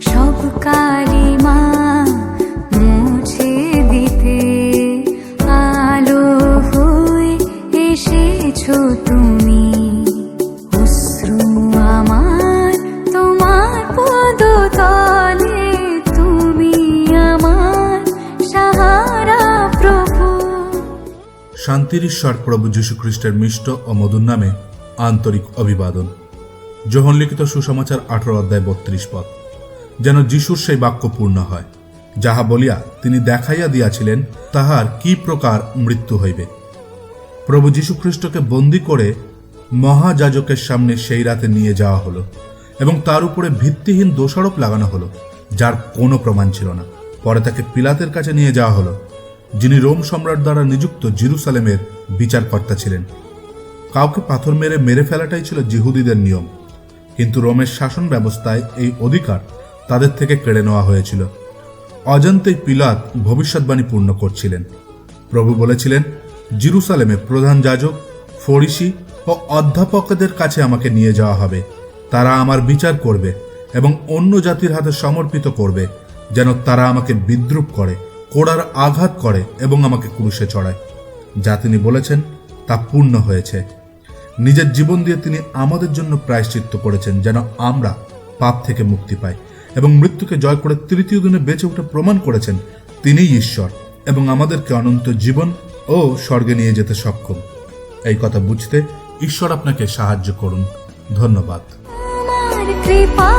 সব কালিমা মুছে দিতে আলো হয়ে এসেছ তুমি। অশ্রু আমার তোমার পদতলে, তুমি আমার সাহারা প্রভু। শান্তির ঈশ্বর প্রভু যীশুখ্রিস্টের মিষ্ট ও মধুর নামে আন্তরিক অভিবাদন। যোহন লিখিত সুসমাচার আঠারো অধ্যায় বত্রিশ পদ। যেন যিশুর সেই বাক্য পূর্ণ হয়। যাহা বলিয়া তিনি দেখাইয়া দিয়াছিলেন, তাহার কি প্রকার মৃত্যু হইবে। প্রভু যীশুখ্রিস্টকে বন্দি করে মহাযাজকের সামনে সেই রাতে নিয়ে যাওয়া হলো এবং তার উপরে ভিত্তিহীন দোষারোপ লাগানো হলো, যার কোনো প্রমাণ ছিল না। পরে তাকে পিলাতের কাছে নিয়ে যাওয়া হলো, যিনি রোম সম্রাট দ্বারা নিযুক্ত জিরুসালেমের বিচারকর্তা ছিলেন। কাউকে পাথর মেরে মেরে ফেলাটাই ছিল জিহুদিদের নিয়ম। কিন্তু রোমের শাসন ব্যবস্থায় এই অধিকার তাদের থেকে কেড়ে নেওয়া হয়েছিল। অজান্তেই পিলাত ভবিষ্যৎবাণী পূর্ণ করছিলেন। প্রভু বলেছিলেন, জিরুসালেমে প্রধান যাজক, ফরিসি ও অধ্যাপকদের কাছে আমাকে নিয়ে যাওয়া হবে। তারা আমার বিচার করবে এবং অন্য জাতির হাতে সমর্পিত করবে, যেন তারা আমাকে বিদ্রুপ করে, কোড়ার আঘাত করে এবং আমাকে ক্রুশে চড়ায়। যা তিনি বলেছেন, তা পূর্ণ হয়েছে। নিজের জীবন দিয়ে তিনি আমাদের জন্য প্রায়শ্চিত্ত করেছেন, যেন আমরা পাপ থেকে মুক্তি পাই। এবং মৃত্যুকে জয় করে তৃতীয় দিনে বেঁচে উঠে প্রমাণ করেছেন তিনিই ঈশ্বর এবং আমাদেরকে অনন্ত জীবন ও স্বর্গে নিয়ে যেতে সক্ষম। এই কথা বুঝতে ঈশ্বর আপনাকে সাহায্য করুন। ধন্যবাদ। কৃপা